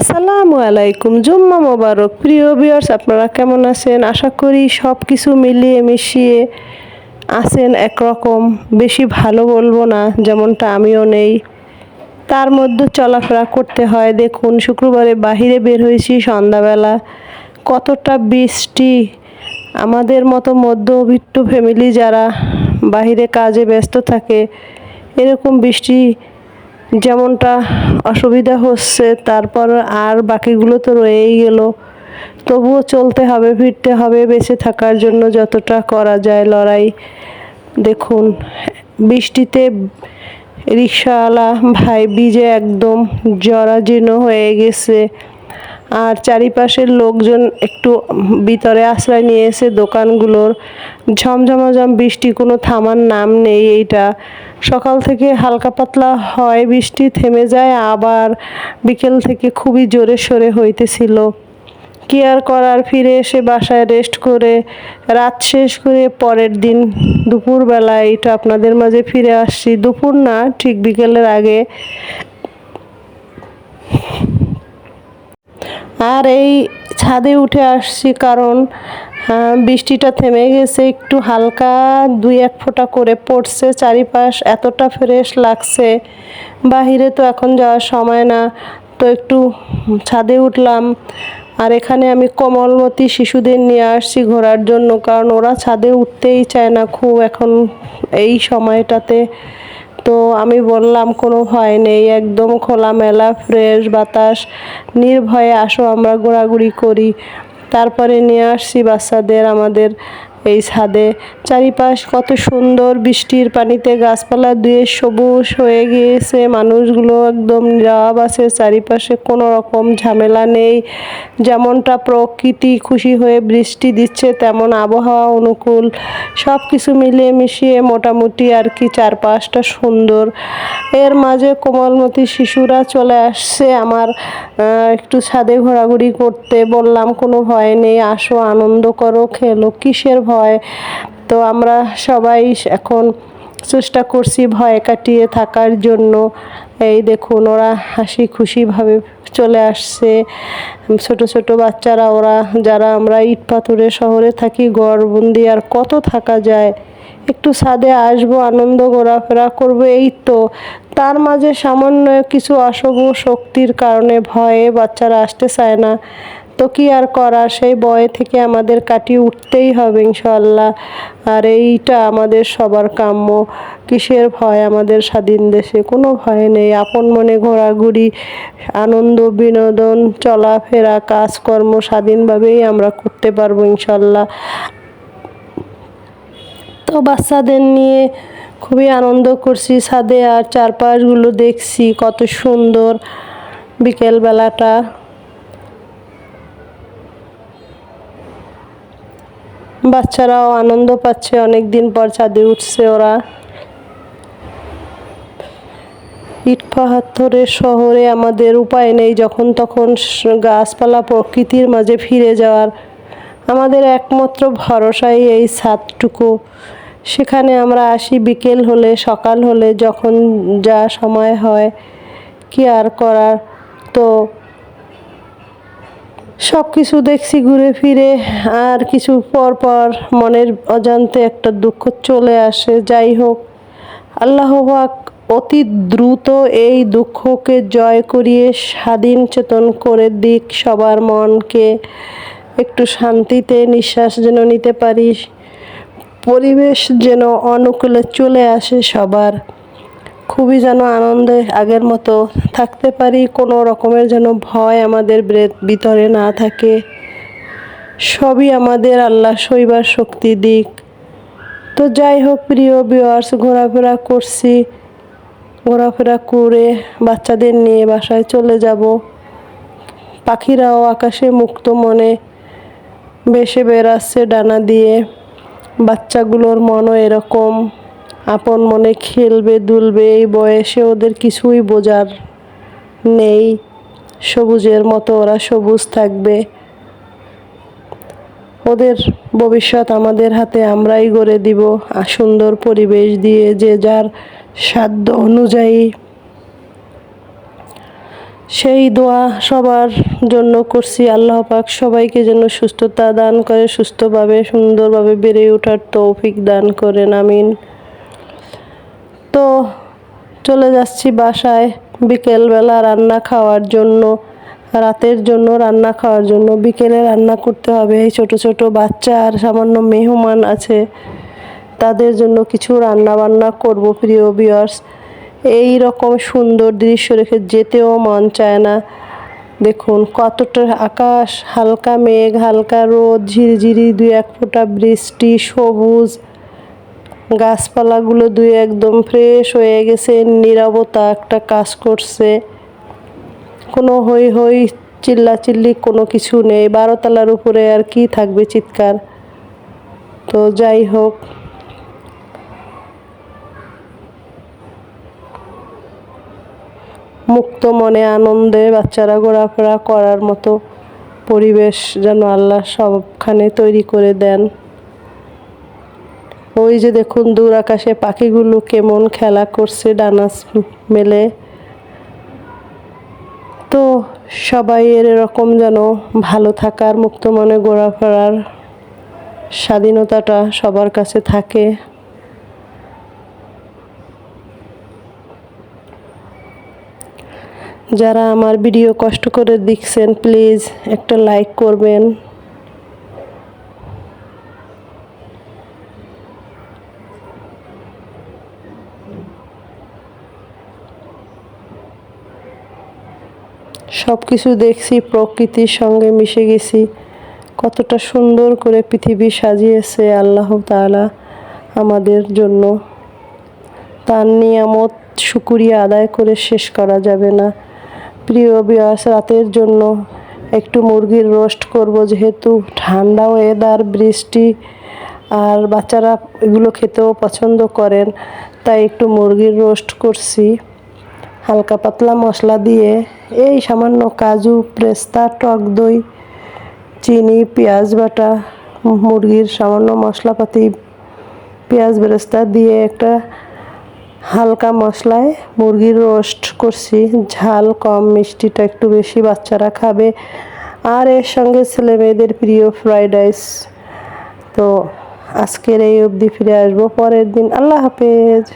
আসসালামু আলাইকুম। জুম্মা মোবারক। প্রিয় ভিউয়ার্স, আপনারা কেমন আছেন? আশা করি সব কিছু মিলিয়ে মিশিয়ে আছেন একরকম। বেশি ভালো বলব না, যেমনটা আমিও নেই। তার মধ্যে চলাফেরা করতে হয়। দেখুন, শুক্রবারে বাহিরে বের হয়েছি সন্ধ্যাবেলা। কতটা বৃষ্টি। আমাদের মতো মধ্যবিত্ত ফ্যামিলি যারা বাহিরে কাজে ব্যস্ত থাকে, এরকম বৃষ্টি যেমনটা অসুবিধা হচ্ছে, তারপর আর বাকিগুলো তো রয়েই গেল। তবুও চলতে হবে, ফিরতে হবে বেঁচে থাকার জন্য যতটা করা যায় লড়াই। দেখুন, বৃষ্টিতে রিক্সাওয়ালা ভাই বিজে একদম জরাজীর্ণ হয়ে গেছে। আর চারিপাশের লোকজন একটু ভিতরে আশ্রয় নিয়েছে দোকানগুলোর। ঝমঝমাঝম বৃষ্টি, কোনো থামার নাম নেই এইটা। সকাল থেকে হালকা পাতলা হয় বৃষ্টি, থেমে যায়, আবার বিকেল থেকে খুবই জোরে সোরে হইতেছিল। কি আর করার, ফিরে এসে বাসায় রেস্ট করে, রাত শেষ করে পরের দিন দুপুরবেলা এটা আপনাদের মাঝে ফিরে আসছি। দুপুর না, ঠিক বিকেলের আগে আর এই ছাদে উঠে আসছি কারণ বৃষ্টিটা থেমে গেছে, একটু হালকা দুই এক ফোঁটা করে পড়ছে, চারিপাশ এতটা ফ্রেশ লাগছে। বাহিরে তো এখন যাওয়ার সময় না, তো একটু ছাদে উঠলাম। আর এখানে আমি কোমলমতি শিশুদের নিয়ে আসছি ঘোরার জন্য, কারণ ওরা ছাদে উঠতেই চায় না খুব এখন এই সময়টাতে। তো আমি বললাম, কোনো ভয় নেই, একদম খোলামেলা, ফ্রেশ বাতাস, নির্ভয়ে আসো, আমরা ঘোরাঘুরি করি। তারপরে নিয়ে আসছি বাচ্চাদের, আমাদের এই ছাদে। চারিপাশ কত সুন্দর বৃষ্টির পানিতে গাছপালা দিয়ে সবুজ হয়ে গিয়েছে। মানুষগুলো একদম নিরাব আছে। চারিপাশে কোনো রকম ঝামেলা নেই। যেমনটা প্রকৃতি খুশি হয়ে বৃষ্টি দিচ্ছে, তেমন আবহাওয়া অনুকূল। সব কিছু মিলিয়ে মিশিয়ে মোটামুটি আর কি চারপাশটা সুন্দর। এর মাঝে কোমলমতি শিশুরা চলে আসছে আমার একটু ছাদে ঘোরাঘুরি করতে। বললাম, কোনো ভয় নেই, আসো, আনন্দ করো, খেলো। কিসের ভয়? হয়। তো আমরা সবাই এখন চেষ্টা করছি ভয় কাটিয়ে থাকার জন্য। এই দেখুন, ওরা হাসি খুশিভাবে চলে আসছে। ছোট ছোট বাচ্চারা, ওরা, যারা আমরা ইট পাথরের শহরে থাকি, গড়বন্দি, আর কত থাকা যায়। একটু ছাদে আসব, আনন্দ ঘোরাফেরা করব, এই তো। তার মাঝে সামান্য কিছু অশুভ শক্তির কারণে ভয়ে বাচ্চারা আসতে চায় না। তো কি আর করা? সেই বয় থেকে আমাদের কাটিয়ে উঠতেই হবে ইনশাল্লাহ আর এইটা আমাদের সবার কাম্য। কিসের ভয় আমাদের স্বাধীন দেশে? কোনো ভয় নেই। আপন মনে ঘোরাঘুরি, আনন্দ, বিনোদন, চলাফেরা, কাজকর্ম স্বাধীনভাবেই আমরা করতে পারব ইনশাল্লাহ তো বাচ্চাদের নিয়ে খুবই আনন্দ করছি ছাদে আর চারপাশগুলো দেখছি কত সুন্দর বিকেলবেলাটা। বাচ্চারাও আনন্দ পাচ্ছে অনেক দিন পর ছাদে উঠছে ওরা। ইট শহরে আমাদের উপায় নেই, যখন তখন গাছপালা প্রকৃতির মাঝে ফিরে যাওয়ার। আমাদের একমাত্র ভরসাই এই ছাদটুকু। সেখানে আমরা আসি বিকেল হলে, সকাল হলে, যখন যা সময় হয়, কি আর করার? তো সব কিছু দেখছি ঘুরে ফিরে, আর কিছু পর পর মনের অজান্তে একটা দুঃখ চলে আসে, যাই হোক। আল্লাহবাক অতি দ্রুত এই দুঃখকে জয় করিয়ে স্বাধীন চেতন করে দিক, সবার মনকে একটু শান্তিতে নিঃশ্বাস যেন নিতে পারি পরিবেশ যেন অনুকূলে চলে আসে সবার। খুবই যেন আনন্দে আগের মতো থাকতে পারি, কোনো রকমের যেন ভয় আমাদের ভিতরে না থাকে। সবই আমাদের আল্লাহ শৈবার শক্তি দিক। তো যাই হোক, প্রিয় বিওয়ার্স ঘোরাফেরা করছি। ঘোরাফেরা করে বাচ্চাদের নিয়ে বাসায় চলে যাব। পাখিরাও আকাশে মুক্ত মনে বেসে বেড়াচ্ছে ডানা দিয়ে। বাচ্চাগুলোর মনও এরকম। আপন মনে খেলবে, দুলবে, এই বয়সে ওদের কিছুই বোঝার নেই। সবুজের মতো ওরা সবুজ থাকবে। ওদের ভবিষ্যৎ আমাদের হাতে আমরাই গড়ে দিব। সুন্দর পরিবেশ দিয়ে যে যার সাধ্য অনুযায়ী। সেই দোয়া সবার জন্য করছি। আল্লাহ পাক সবাইকে যেন সুস্থতা দান করে, সুস্থভাবে, সুন্দরভাবে বেড়ে ওঠার তৌফিক দান করেন। আমিন। তো চলে যাচ্ছি বাসায় বিকেলবেলা রান্না খাওয়ার জন্য, রাতের জন্য রান্না খাওয়ার জন্য। বিকেলে রান্না করতে হবে, এই ছোটো ছোটো বাচ্চা আর সামান্য মেহমান আছে, তাদের জন্য কিছু রান্না বান্না করব প্রিয় বিয়ার্স এই রকম সুন্দর দৃশ্য রেখে যেতেও মন চায় না। দেখুন কতটা আকাশ, হালকা মেঘ, হালকা রোদ, ঝিরিঝিরি দুই এক ফোঁটা বৃষ্টি, সবুজ। গাছপালাগুলো দুই একদম ফ্রেশ হয়ে গেছে, নীরবতা একটা কাজ করছে। কোনো হই হই চিল্লাচিল্লি কোনো কিছু নেই, বারোতলার উপরে আর কি থাকবে চিৎকার। তো যাই হোক। মুক্ত মনে আনন্দে বাচ্চারা ঘোরাফেরা করার মতো পরিবেশ যেন আল্লাহ সবখানে তৈরি করে দেন। ওই যে দেখুন দূর আকাশে পাখিগুলো কেমন খেলা করছে ডানাস মেলে। তো সবাই এর এরকম যেন ভালো থাকার, মুক্ত মনে ঘোরাফেরার স্বাধীনতাটা সবার কাছে থাকে। যারা আমার ভিডিও কষ্ট করে দেখছেন প্লিজ একটা লাইক করবেন। সব কিছু দেখছি, প্রকৃতির সঙ্গে মিশে গেছি। কতটা সুন্দর করে পৃথিবী সাজিয়েছে আল্লাহ তাআলা আমাদের জন্য। তার নিয়ামত, শুকুরিয়া আদায় করে শেষ করা যাবে না। প্রিয় বিয়াস রাতের জন্য একটু মুরগির রোস্ট করব যেহেতু ঠান্ডা ওয়েদার বৃষ্টি, আর বাচ্চারা এগুলো খেতেও পছন্দ করেন, তাই একটু মুরগির রোস্ট করছি। হালকা পাতলা মশলা দিয়ে এই সামান্য কাজু, পেস্তা, টক দই, চিনি, পেঁয়াজ বাটা, মুরগির সামান্য মশলাপাতি, পেঁয়াজ বেরেস্তা দিয়ে একটা হালকা মশলায় মুরগির রোস্ট করছি। ঝাল কম, মিষ্টিটা একটু বেশি, বাচ্চারা খাবে। আর এর সঙ্গে ছেলে মেয়েদের প্রিয় ফ্রাইড রাইস। তো আজকের এই অবধি ফিরে আসব, পরের দিন। আল্লাহ হাফেজ।